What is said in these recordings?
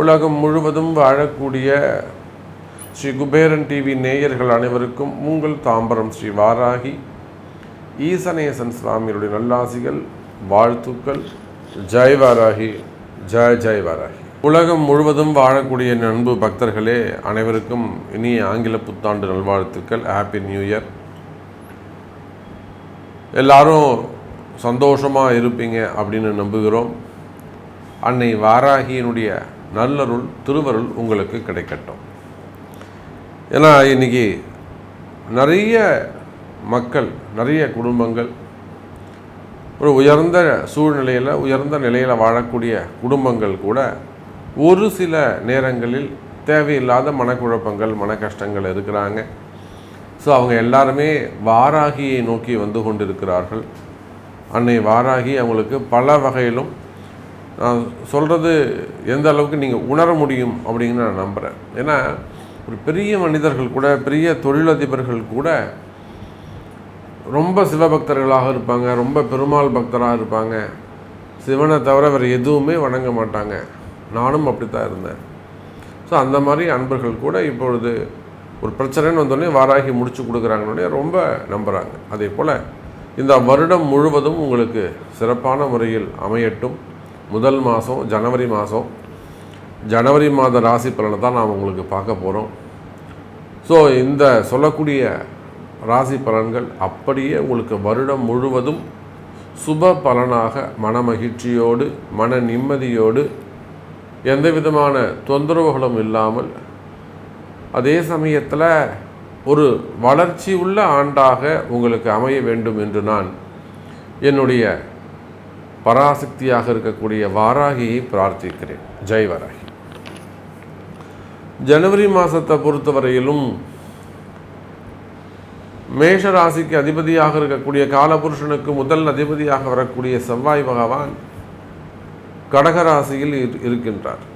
உலகம் முழுவதும் வாழக்கூடிய ஸ்ரீ குபேரன் டிவி நேயர்கள் அனைவருக்கும் உங்கள் தாம்பரம் ஸ்ரீ வாராகி ஈசனேசன் சுவாமியுடைய நல்லாசிகள் வாழ்த்துக்கள். ஜெய் வாராகி ஜெய் ஜெய் வாராகி. உலகம் முழுவதும் வாழக்கூடிய நண்பு பக்தர்களே அனைவருக்கும் இனிய ஆங்கில புத்தாண்டு நல்வாழ்த்துக்கள். ஹாப்பி நியூ இயர் எல்லாரும் சந்தோஷமாக இருப்பீங்க அப்படின்னு நம்புகிறோம். அன்னை வாராகியினுடைய நல்லருள் திருவருள் உங்களுக்கு கிடைக்கட்டும். ஏன்னா இன்னைக்கு நிறைய மக்கள் நிறைய குடும்பங்கள் ஒரு உயர்ந்த சூழ்நிலையில் உயர்ந்த நிலையில் வாழக்கூடிய குடும்பங்கள் கூட ஒரு சில நேரங்களில் தேவையில்லாத மனக்குழப்பங்கள் மன கஷ்டங்கள் இருக்கிறாங்க. ஸோ அவங்க எல்லாருமே வாராகியை நோக்கி வந்து கொண்டிருக்கிறார்கள். அன்னை வாராகி அவங்களுக்கு பல வகையிலும் நான் சொல்கிறது எந்த அளவுக்கு நீங்கள் உணர முடியும் அப்படின்னு நான் நம்புகிறேன் ஏன்னா ஒரு பெரிய மனிதர்கள் கூட பெரிய தொழிலதிபர்கள் கூட ரொம்ப சிவபக்தர்களாக இருப்பாங்க ரொம்ப பெருமாள் பக்தராக இருப்பாங்க. சிவனை தவிர வேறு எதுவுமே வணங்க மாட்டாங்க. நானும் அப்படி தான் இருந்தேன். ஸோ அந்த மாதிரி அன்பர்கள் கூட இப்பொழுது ஒரு பிரச்சனைன்னு வந்தோடனே வாராகி முடிச்சு கொடுக்குறாங்கன்னே ரொம்ப நம்புகிறாங்க அதே போல் இந்த வருடம் முழுவதும் உங்களுக்கு சிறப்பான முறையில் அமையட்டும். முதல் மாதம் ஜனவரி மாதம் ஜனவரி மாத ராசி பலனை தான் நாம் உங்களுக்கு பார்க்க போகிறோம் ஸோ இந்த சொல்லக்கூடிய ராசி பலன்கள் அப்படியே உங்களுக்கு வருடம் முழுவதும் சுப பலனாக மன மகிழ்ச்சியோடு மன நிம்மதியோடு எந்த விதமான தொந்தரவுகளும் இல்லாமல் அதே சமயத்தில் ஒரு வளர்ச்சி உள்ள ஆண்டாக உங்களுக்கு அமைய வேண்டும் என்று நான் என்னுடைய பராசக்தியாக இருக்கக்கூடிய வாராகியை பிரார்த்திக்கிறேன். ஜெய் வராகி. ஜனவரி மாதத்தை பொறுத்தவரையிலும் மேஷ ராசிக்கு அதிபதியாக இருக்கக்கூடிய காலபுருஷனுக்கு முதல் அதிபதியாக வரக்கூடிய செவ்வாய் பகவான் கடகராசியில் இரு- இருக்கின்றார்.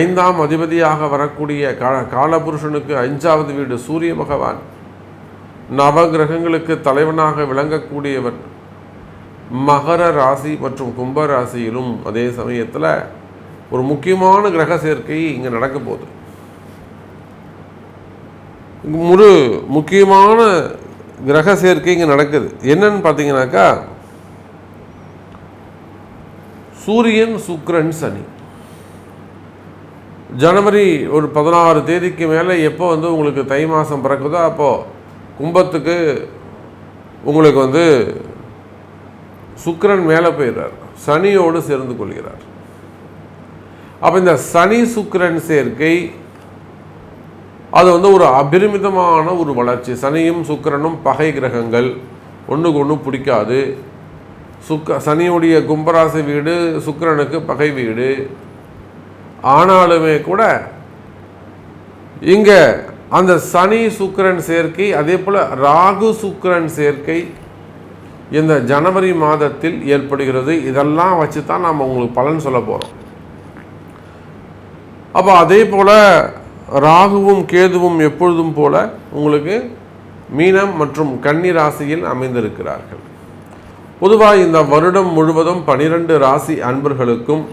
ஐந்தாம் அதிபதியாக வரக்கூடிய கா காலபுருஷனுக்கு அஞ்சாவது வீடு சூரிய பகவான். நவ கிரகங்களுக்கு தலைவனாக விளங்கக்கூடியவர். மகர ராசி மற்றும் கும்ப ராசியிலும் அதே சமயத்தில் ஒரு முக்கியமான கிரக சேர்க்கை இங்கே நடக்க போகுது. ஒரு முக்கியமான கிரக சேர்க்கை இங்கே நடக்குது. என்னன்னு பார்த்தீங்கன்னாக்கா சூரியன் சுக்ரன் சனி. ஜனவரி ஒரு பதினாறு தேதிக்கு மேலே எப்போ வந்து உங்களுக்கு தை மாதம் பிறக்குதோ அப்போது கும்பத்துக்கு உங்களுக்கு வந்து சுக்கிரன் மேலே போயிடுறார். சனியோடு சேர்ந்து கொள்கிறார். அப்போ இந்த சனி சுக்கிரன் சேர்க்கை அது வந்து ஒரு அபரிமிதமான ஒரு வளர்ச்சி. சனியும் சுக்கிரனும் பகை கிரகங்கள் ஒன்றுக்கு ஒன்று பிடிக்காது. சுக்க சனியுடைய கும்பராசி வீடு சுக்கிரனுக்கு பகை வீடு. ஆனாலுமே கூட இங்கே அந்த சனி சுக்கிரன் சேர்க்கை அதே போல் ராகு சுக்கிரன் சேர்க்கை இந்த ஜனவரி மாதத்தில் ஏற்படுகிறது. இதெல்லாம் வச்சு தான் நாம் உங்களுக்கு பலன் சொல்ல போகிறோம் அப்போ அதே போல் ராகுவும் கேதுவும் எப்பொழுதும் போல உங்களுக்கு மீனம் மற்றும் கன்னி ராசியில் அமைந்திருக்கிறார்கள். பொதுவாக இந்த வருடம் முழுவதும் பனிரெண்டு ராசி அன்பர்களுக்கும்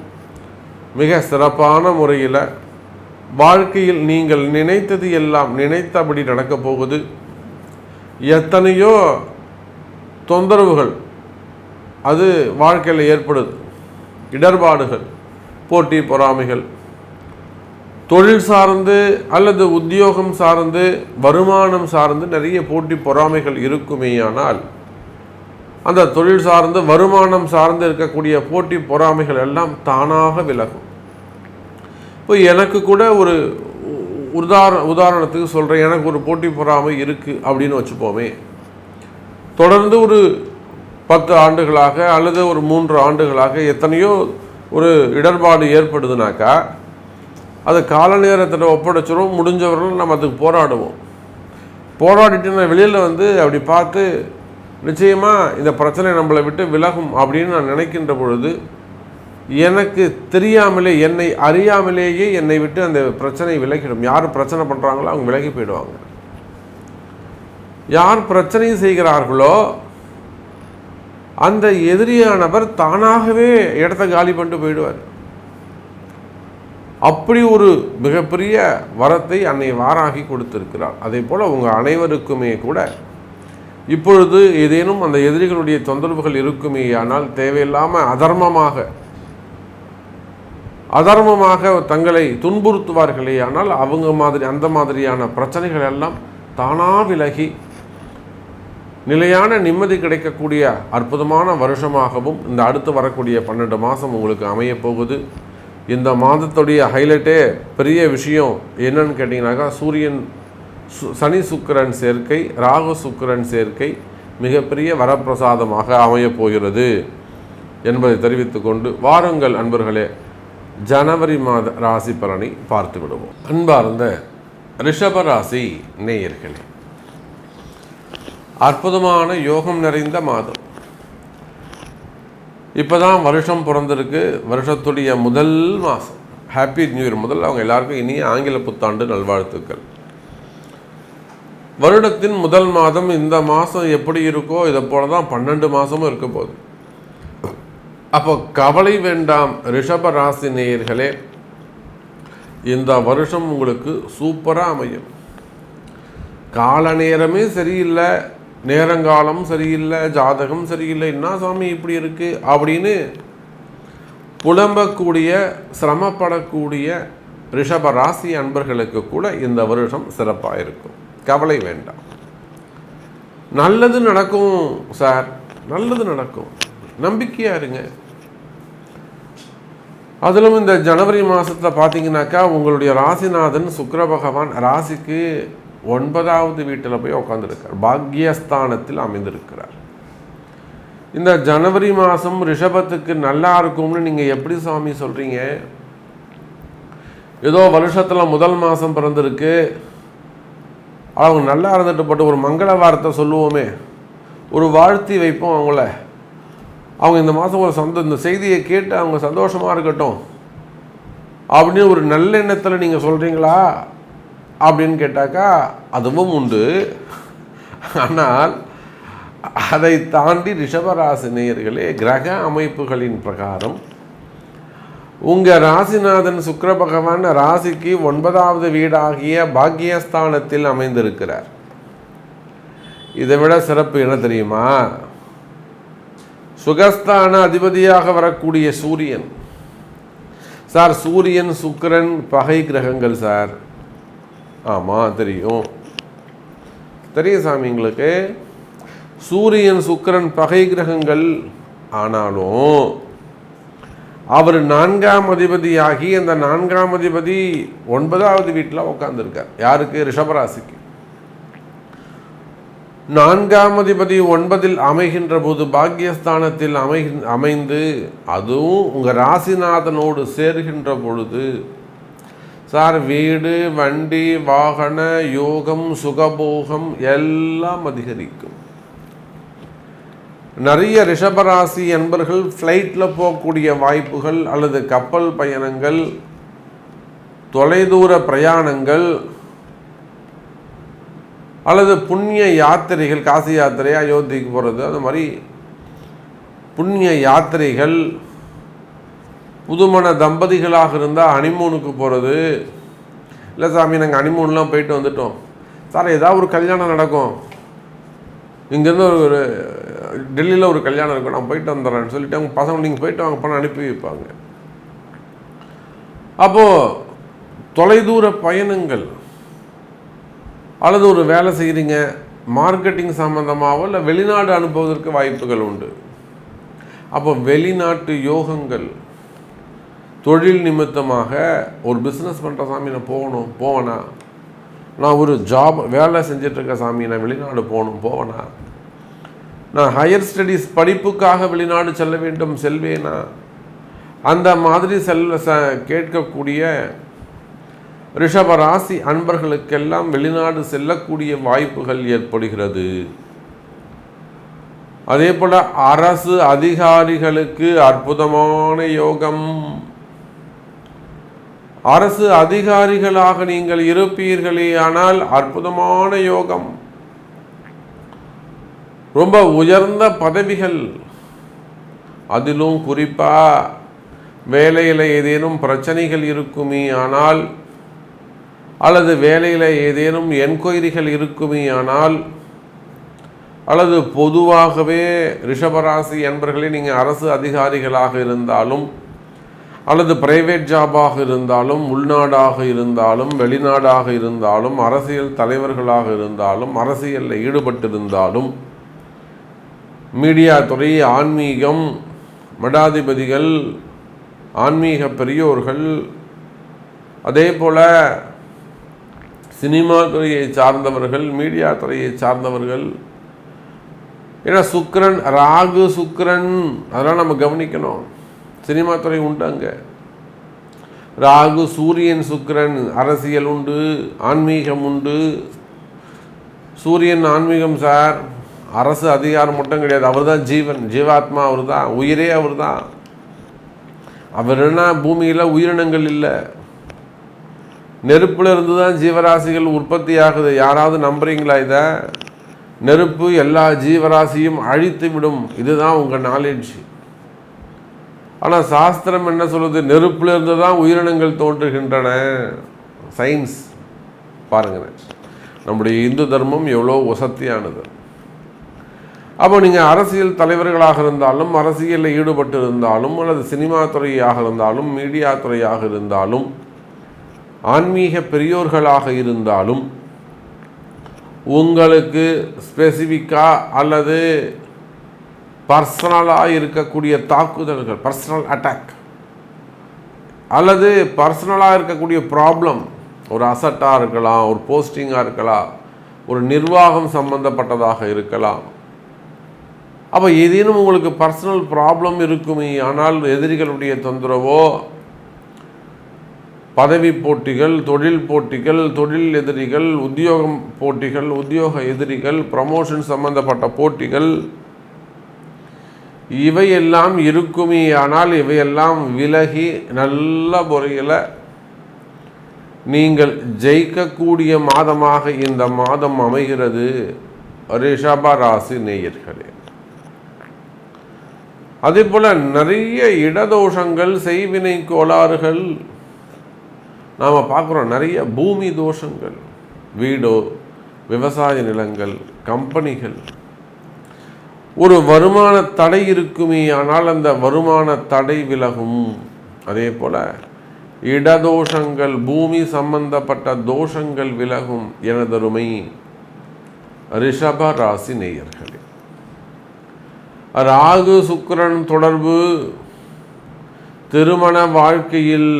மிக சிறப்பான முறையில் வாழ்க்கையில் நீங்கள் நினைத்தது எல்லாம் நினைத்தபடி நடக்கப் போகுது. எத்தனையோ தொந்தரவுகள் அது வாழ்க்கையில் ஏற்படுது. இடர்பாடுகள் போட்டி பொறாமைகள் தொழில் சார்ந்து அல்லது உத்தியோகம் சார்ந்து வருமானம் சார்ந்து நிறைய போட்டி பொறாமைகள் இருக்குமேயானால் அந்த தொழில் சார்ந்து வருமானம் சார்ந்து இருக்கக்கூடிய போட்டி பொறாமைகள் எல்லாம் தானாக விலகும். இப்போ எனக்கு கூட ஒரு உதாரண உதார உதாரணத்துக்கு சொல்கிறேன் எனக்கு ஒரு போட்டி பொறாமை இருக்குது அப்படின்னு வச்சுப்போமே. தொடர்ந்து ஒரு பத்து ஆண்டுகளாக அல்லது ஒரு மூன்று ஆண்டுகளாக எத்தனையோ ஒரு இடர்பாடு ஏற்படுதுனாக்கா அது கால நேரத்தில் ஒப்படைச்சிரும் முடிஞ்சவர்கள் நம்ம அதுக்கு போராடுவோம். போராடிட்டு நான் வெளியில் வந்து அப்படி பார்த்து நிச்சயமாக இந்த பிரச்சனை நம்மளை விட்டு விலகும் அப்படின்னு நான் நினைக்கின்ற பொழுது எனக்கு தெரியாமலே என்னை அறியாமலேயே என்னை விட்டு அந்த பிரச்சனை விலகிடும். யார் பிரச்சனை பண்ணுறாங்களோ அவங்க விலகி போயிடுவாங்க. யார் பிரச்சனையும் செய்கிறார்களோ அந்த எதிரியானவர் தானாகவே இடத்த காலி பண்ணிட்டு போயிடுவார். அப்படி ஒரு மிகப்பெரிய வரத்தை அன்னை வாராகி கொடுத்திருக்கிறார். அதே போல் உங்கள் அனைவருக்குமே கூட இப்பொழுது ஏதேனும் அந்த எதிரிகளுடைய தொந்தரவுகள் இருக்குமே ஆனால் தேவையில்லாமல் அதர்மமாக அதர்மமாக தங்களை துன்புறுத்துவார்களே ஆனால் அவங்க மாதிரி அந்த மாதிரியான பிரச்சனைகள் எல்லாம் தானாக விலகி நிலையான நிம்மதி கிடைக்கக்கூடிய அற்புதமான வருஷமாகவும் இந்த அடுத்து வரக்கூடிய பன்னெண்டு மாதம் உங்களுக்கு அமையப் போகுது. இந்த மாதத்துடைய ஹைலைட்டே பெரிய விஷயம் என்னன்னு கேட்டிங்கனாக்கா சூரியன் சனி சுக்கிரன் சேர்க்கை ராகு சுக்கிரன் சேர்க்கை மிகப்பெரிய வரப்பிரசாதமாக அமையப் போகிறது என்பதை தெரிவித்துக்கொண்டு வாருங்கள் அன்பர்களே ஜனவரி மாத ராசி பலனை பார்த்து விடுவோம். அன்பார்ந்த ரிஷப ராசி நேயர்களே அற்புதமான யோகம் நிறைந்த மாதம். இப்போதான் வருஷம் பிறந்திருக்கு வருஷத்துடைய முதல் மாதம் ஹாப்பி நியூ இயர் முதல். அவங்க எல்லாருக்கும் இனிய ஆங்கில புத்தாண்டு நல்வாழ்த்துக்கள். வருடத்தின் முதல் மாதம் இந்த மாதம் எப்படி இருக்கோ இதை போல தான் பன்னெண்டு மாதமும் இருக்க போகுது. அப்போ கவலை வேண்டாம் ரிஷப ராசி நேயர்களே. இந்த வருஷம் உங்களுக்கு சூப்பராக அமையும். கால நேரமே சரியில்லை நேரங்காலம் சரியில்லை ஜாதகம் சரியில்லை என்ன சாமி இப்படி இருக்கு அப்படின்னு புலம்பக்கூடிய சிரமப்படக்கூடிய ரிஷப ராசி அன்பர்களுக்கு கூட இந்த வருஷம் சிறப்பாக இருக்கும். கவலை வேண்டாம். நல்லது நடக்கும் சார். நல்லது நடக்கும். நம்பிக்கையாக இருங்க. அதிலும் இந்த ஜனவரி மாதத்தில் பார்த்தீங்கன்னாக்கா உங்களுடைய ராசிநாதன் சுக்கர பகவான் ராசிக்கு ஒன்பதாவது வீட்டில் போய் உட்காந்துருக்கார் பாக்யஸ்தானத்தில் அமைந்திருக்கிறார். இந்த ஜனவரி மாதம் ரிஷபத்துக்கு நல்லா இருக்கும்னு நீங்கள் எப்படி சாமி சொல்கிறீங்க ஏதோ வருஷத்தில் முதல் மாதம் பிறந்திருக்கு. அவங்க நல்லா இருந்துட்டு போட்டு ஒரு மங்கள வார்த்தை சொல்லுவோமே. ஒரு வாழ்த்தி வைப்போம் அவங்கள. அவங்க இந்த மாதம் ஒரு சந்தோ இந்த செய்தியை கேட்டு அவங்க சந்தோஷமாக இருக்கட்டும். அப்படின்னு ஒரு நல்லெண்ணத்தில் நீங்கள் சொல்கிறீங்களா அப்படின்னு கேட்டாக்கா அதுவும் உண்டு. ஆனால் அதை தாண்டி ரிஷபராசி நேயர்களே கிரக அமைப்புகளின் பிரகாரம் உங்கள் ராசிநாதன் சுக்கர பகவான் ராசிக்கு ஒன்பதாவது வீடாகிய பாக்கியஸ்தானத்தில் அமைந்திருக்கிறார். இதை விட சிறப்பு என்ன தெரியுமா? சுகஸ்தான அதிபதியாக வரக்கூடிய சூரியன். சார் சூரியன் சுக்கிரன் பகை கிரகங்கள் சார். ஆமாம் தெரியும். தெரியும் சாமி எங்களுக்கு சூரியன் சுக்கிரன் பகை கிரகங்கள் ஆனாலும் அவர் நான்காம் அதிபதியாகி அந்த நான்காம் அதிபதி ஒன்பதாவது வீட்டில் உட்காந்துருக்கார் யாருக்கு? ரிஷபராசிக்கு. நான்காம் அதிபதி ஒன்பதில் அமைகின்ற போது பாக்யஸ்தானத்தில் அமை அமைந்து அதுவும் உங்கள் ராசிநாதனோடு சேர்கின்ற பொழுது சார் வீடு வண்டி வாகன யோகம் சுகபோகம் எல்லாம் அதிகரிக்கும். நிறைய ரிஷபராசி என்பர்கள் ஃப்ளைட்டில் போகக்கூடிய வாய்ப்புகள் அல்லது கப்பல் பயணங்கள் தொலைதூர பிரயாணங்கள் அல்லது புண்ணிய யாத்திரைகள் காசி யாத்திரை அயோத்திக்கு போகிறது அந்த மாதிரி புண்ணிய யாத்திரைகள் புதுமண தம்பதிகளாக இருந்தால் ஹனிமூனுக்கு போகிறது இல்லை சாமி நாங்கள் ஹனிமூன்லாம் போயிட்டு வந்துட்டோம். சார் ஏதாவது ஒரு கல்யாணம் நடக்கும். இங்கேருந்து ஒரு டெல்லியில் ஒரு கல்யாணம் இருக்கும் நான் போயிட்டு வந்துடுறேன்னு சொல்லிட்டு அவங்க பசங்க நீங்கள் போயிட்டு வாங்க பணம் அனுப்பி வைப்பாங்க. அப்போது தொலைதூர பயணங்கள் அல்லது ஒரு வேலை செய்கிறீங்க மார்க்கெட்டிங் சம்மந்தமாகவோ இல்லை வெளிநாடு அனுப்புவதற்கு வாய்ப்புகள் உண்டு. அப்போ வெளிநாட்டு யோகங்கள் தொழில் நிமித்தமாக ஒரு பிஸ்னஸ் பண்ணுற சாமி நான் போகணும் போவேனா? நான் ஒரு ஜாப் வேலை செஞ்சிட்ருக்க சாமி நான் வெளிநாடு போகணும் போவேனா? நான் ஹையர் ஸ்டடீஸ் படிப்புக்காக வெளிநாடு செல்ல வேண்டும் செல்வேனா? அந்த மாதிரி செல்வ ச கேட்கக்கூடிய ரிஷபராசி அன்பர்களுக்கெல்லாம் வெளிநாடு செல்லக்கூடிய வாய்ப்புகள் ஏற்படுகிறது. அதே போல் அரசு அதிகாரிகளுக்கு அற்புதமான யோகம். அரசு அதிகாரிகளாக நீங்கள் இருப்பீர்களே ஆனால் அற்புதமான யோகம். ரொம்ப உயர்ந்த பதவிகள். அதிலும் குறிப்பாக வேலையில் ஏதேனும் பிரச்சனைகள் இருக்குமே ஆனால் அல்லது வேலையில் ஏதேனும் என்கொயரிகள் இருக்குமே ஆனால் அல்லது பொதுவாகவே ரிஷபராசி என்பர்களே நீங்கள் அரசு அதிகாரிகளாக இருந்தாலும் அல்லது பிரைவேட் ஜாபாக இருந்தாலும் உள்நாடாக இருந்தாலும் வெளிநாடாக இருந்தாலும் அரசியல் தலைவர்களாக இருந்தாலும் அரசியலில் ஈடுபட்டிருந்தாலும் மீடியா துறை ஆன்மீகம் மடாதிபதிகள் ஆன்மீக பெரியோர்கள் அதே போல் சினிமா துறையை சார்ந்தவர்கள் மீடியா துறையை சார்ந்தவர்கள் ஏன்னா சுக்கரன் ராகு சுக்கரன் அதெல்லாம் நம்ம கவனிக்கணும். சினிமா துறை உண்டு அங்கே. ராகு சூரியன் சுக்கரன் அரசியல் உண்டு ஆன்மீகம் உண்டு. சூரியன் ஆன்மீகம் சார். அரசு அதிகாரம் மட்டும் கிடையாது. அவர் தான் ஜீவன். ஜீவாத்மா அவர் தான் உயிரே அவர் தான் அவர் என்ன பூமியில் உயிரினங்கள் இல்லை. நெருப்பில் இருந்து தான் ஜீவராசிகள் உற்பத்தி ஆகுது. யாராவது நம்புறீங்களா இதை? நெருப்பு எல்லா ஜீவராசியும் அழித்து விடும். இதுதான் உங்கள் நாலேஜ் ஆனால் சாஸ்திரம் என்ன சொல்லுது? நெருப்பில் இருந்து தான் உயிரினங்கள் தோன்றுகின்றன. சயின்ஸ் பாருங்கள் நம்முடைய இந்து தர்மம் எவ்வளோ வசத்தியானது அப்போ நீங்கள் அரசியல் தலைவர்களாக இருந்தாலும் அரசியலில் ஈடுபட்டு இருந்தாலும் அல்லது சினிமா துறையாக இருந்தாலும் மீடியா துறையாக இருந்தாலும் ஆன்மீக பெரியோர்களாக இருந்தாலும் உங்களுக்கு ஸ்பெசிஃபிக்காக அல்லது பர்சனலாக இருக்கக்கூடிய தாக்குதல்கள் பர்சனல் அட்டாக் அல்லது பர்சனலாக இருக்கக்கூடிய ப்ராப்ளம் ஒரு அசட்டாக இருக்கலாம் ஒரு போஸ்டிங்காக இருக்கலாம் ஒரு நிர்வாகம் சம்பந்தப்பட்டதாக இருக்கலாம் அப்போ ஏதேனும் உங்களுக்கு பர்சனல் ப்ராப்ளம் இருக்குமே ஆனால் எதிரிகளுடைய தொந்தரவோ? பதவி போட்டிகள் தொழில் போட்டிகள் தொழில் எதிரிகள் உத்தியோகம் போட்டிகள் உத்தியோக எதிரிகள் ப்ரமோஷன் சம்பந்தப்பட்ட போட்டிகள் இவையெல்லாம் இருக்குமே ஆனால் இவையெல்லாம் விலகி நல்ல முறையில் நீங்கள் ஜெயிக்கக்கூடிய மாதமாக இந்த மாதம் அமைகிறது. ரிஷப ராசி நேயர்களே. அதே போல் நிறைய இடதோஷங்கள் செய்வினை கோளாறுகள் நாம் பார்க்குறோம். நிறைய பூமி தோஷங்கள் வீடோ விவசாய நிலங்கள் கம்பெனிகள். ஒரு வருமான தடை இருக்குமே ஆனால் அந்த வருமான தடை விலகும். அதே போல் இடதோஷங்கள் பூமி சம்பந்தப்பட்ட தோஷங்கள் விலகும் எனதருமை ரிஷப ராசி நேயர்களே. ராகு சுக்கிரன் தொடர்பு திருமண வாழ்க்கையில்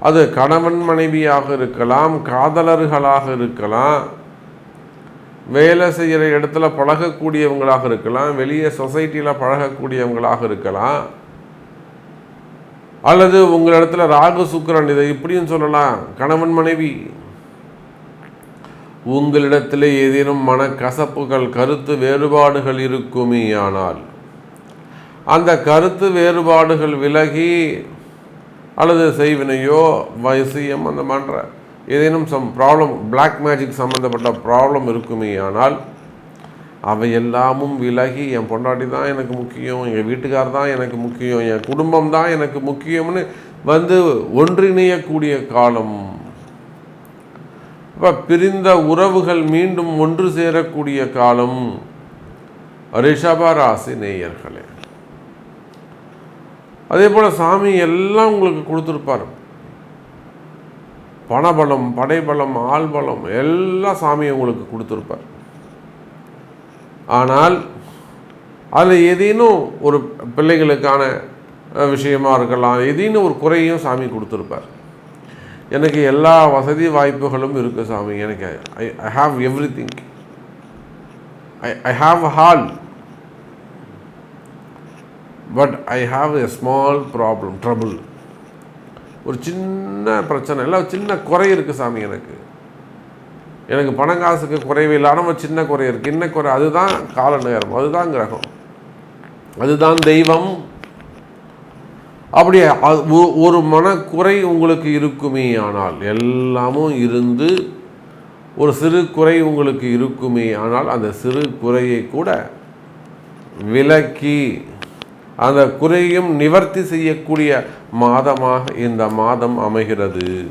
அது கணவன் மனைவியாக இருக்கலாம் காதலர்களாக இருக்கலாம் வேலை செய்கிற இடத்துல பழகக்கூடியவங்களாக இருக்கலாம் வெளியே சொசைட்டியில் பழகக்கூடியவங்களாக இருக்கலாம் அல்லது உங்களிடத்துல ராகு சுக்கிரன் இதை இப்படியும் சொல்லலாம் கணவன் மனைவி உங்களிடத்திலே ஏதேனும் மனக்கசப்புகள் கருத்து வேறுபாடுகள் இருக்குமே ஆனால் அந்த கருத்து வேறுபாடுகள் விலகி அல்லது செய்வினையோ வயசியம் அந்த மன்ற ஏதேனும் சம் ப்ராப்ளம் பிளாக் மேஜிக் சம்மந்தப்பட்ட ப்ராப்ளம் இருக்குமே ஆனால் அவை எல்லாமும் விலகி என் பொண்டாட்டி தான் எனக்கு முக்கியம் எங்கள் வீட்டுக்கார் தான் எனக்கு முக்கியம் என் குடும்பம் தான் எனக்கு முக்கியம்னு வந்து ஒன்றிணையக்கூடிய காலம் இப்போ பிரிந்த உறவுகள் மீண்டும் ஒன்று சேரக்கூடிய காலம் ரிஷபராசி நேயர்களே. அதே போல் சாமி எல்லாம் உங்களுக்கு கொடுத்துருப்பார். பணபலம் படைபலம் ஆள்பலம் எல்லாம் சாமி உங்களுக்கு கொடுத்துருப்பார். ஆனால் அதில் ஏதேனும் ஒரு பிள்ளைகளுக்கான விஷயமா இருக்கலாம் ஏதேனும் ஒரு குறையும் சாமி கொடுத்துருப்பார். எனக்கு எல்லா வசதி வாய்ப்புகளும் இருக்குது சாமி. எனக்கு I I have everything I I have a hall but I have a small problem trouble ஒரு சின்ன பிரச்சனை இல்லை ஒரு சின்ன குறை இருக்குது சாமி எனக்கு. எனக்கு பணம் காசுக்கு குறைவு இல்லாமல் ஒரு சின்ன குறை இருக்குது என்ன குறை அதுதான் கால நேரம் அதுதான் கிரகம். அதுதான் தெய்வம். அப்படி அது ஒ- ஒரு மனக்குறை உங்களுக்கு இருக்குமே ஆனால் எல்லாமும் இருந்து ஒரு சிறு குறை உங்களுக்கு இருக்குமே ஆனால் அந்த சிறு குறையை கூட விலக்கி அந்த குறையும் நிவர்த்தி செய்யக்கூடிய மாதமாக இந்த மாதம் அமைகிறது.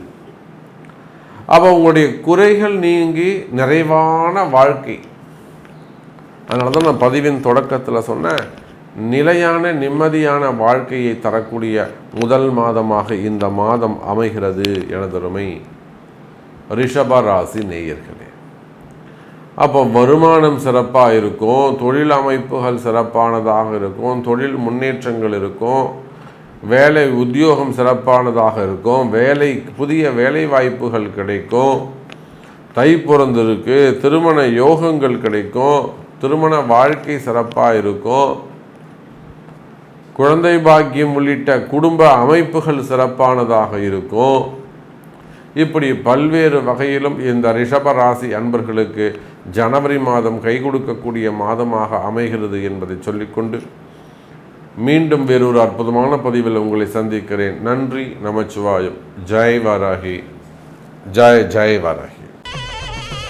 அப்போ உங்களுடைய குறைகள் நீங்கி நிறைவான வாழ்க்கை. அதனால தான் நான் பதிவின் தொடக்கத்தில் சொன்னேன். நிலையான நிம்மதியான வாழ்க்கையை தரக்கூடிய முதல் மாதமாக இந்த மாதம் அமைகிறது எனதருமை ரிஷப ராசி நேயர்களே. அப்போ வருமானம் சிறப்பாக இருக்கும் தொழில் அமைப்புகள் சிறப்பானதாக இருக்கும் தொழில் முன்னேற்றங்கள் இருக்கும் வேலை உத்தியோகம் சிறப்பானதாக இருக்கும் வேலை புதிய வேலை வாய்ப்புகள் கிடைக்கும் தை பிறந்திருக்கு திருமண யோகங்கள் கிடைக்கும் திருமண வாழ்க்கை சிறப்பாக இருக்கும் குழந்தை பாக்கியம் உள்ளிட்ட குடும்ப அமைப்புகள் சிறப்பானதாக இருக்கும். இப்படி பல்வேறு வகையிலும் இந்த ரிஷப ராசி அன்பர்களுக்கு ஜனவரி மாதம் கை கொடுக்கக்கூடிய மாதமாக அமைகிறது என்பதை சொல்லிக்கொண்டு மீண்டும் வேறொரு அற்புதமான பதிவில் உங்களை சந்திக்கிறேன். நன்றி நமச்சிவாயம். ஜெய் வாராகி. ஜெய் ஜெய் வாராகி.